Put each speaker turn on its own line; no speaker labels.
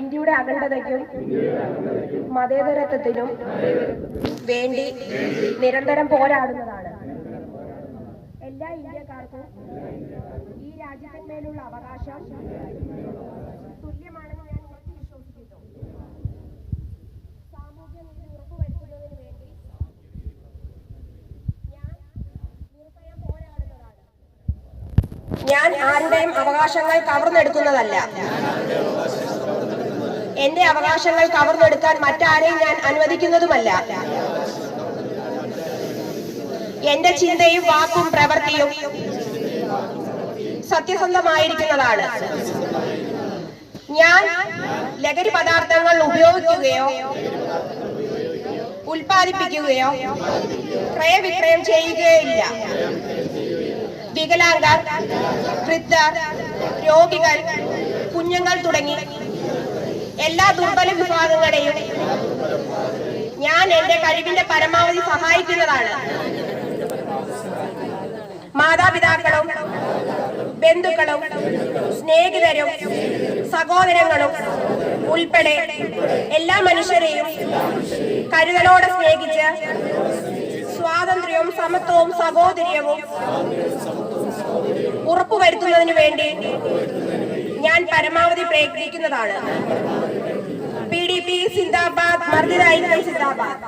ഇന്ത്യയുടെ അഖണ്ഡതയ്ക്കും മതേതരത്വത്തിനും വേണ്ടി നിരന്തരം പോരാടുന്നതാണ്. എല്ലാ ഇന്ത്യക്കാർക്കും ഈ രാജ്യത്തിന്മേലുള്ള അവകാശം തുല്യമാണെന്ന് ഞാൻ ഉറച്ചു വിശ്വസിക്കുന്നു. സാമൂഹ്യ നീതി ഉറപ്പുവരുത്തുന്നതിന് വേണ്ടി ഞാൻ നിർഭയം പോരാടുന്നതാണ്. ഞാൻ ആരുടെയും അവകാശങ്ങൾ കവർന്നെടുക്കുന്നതല്ല. എന്റെ അവകാശങ്ങൾ കവർന്നെടുക്കാൻ മറ്റാരെയും ഞാൻ അനുവദിക്കുന്നതുമല്ല. എന്റെ ചിന്തയും വാക്കും പ്രവൃത്തിയും സത്യസന്ധമായിരിക്കുന്നതാണ്. ഞാൻ ലഹരി പദാർത്ഥങ്ങൾ ഉപയോഗിക്കുകയോ ഉൽപാദിപ്പിക്കുകയോ ക്രയവിക്രയം ചെയ്യുകയോ ഇല്ല വികലാംഗർ വൃദ്ധർ രോഗികൾ കുഞ്ഞുങ്ങൾ തുടങ്ങി എല്ലാ ദുർബല വിഭാഗങ്ങളെയും ഞാൻ എന്റെ കഴിവിന്റെ പരമാവധി സഹായിക്കുന്നതാണ്. മാതാപിതാക്കളും ബന്ധുക്കളും സ്നേഹിതരും സഹോദരങ്ങളും ഉൾപ്പെടെ എല്ലാ മനുഷ്യരെയും കരുതലോടെ സ്നേഹിച്ച് സ്വാതന്ത്ര്യവും സമത്വവും സഹോദര്യവും ഉറപ്പുവരുത്തുന്നതിന് വേണ്ടി ഞാൻ പരമാവധി പ്രയത്നിക്കുന്നതാണ്. പി ഡി പി സിന്ദാബാദ് മർദ്ദിത ഐക്യം സിന്ദാബാദ്.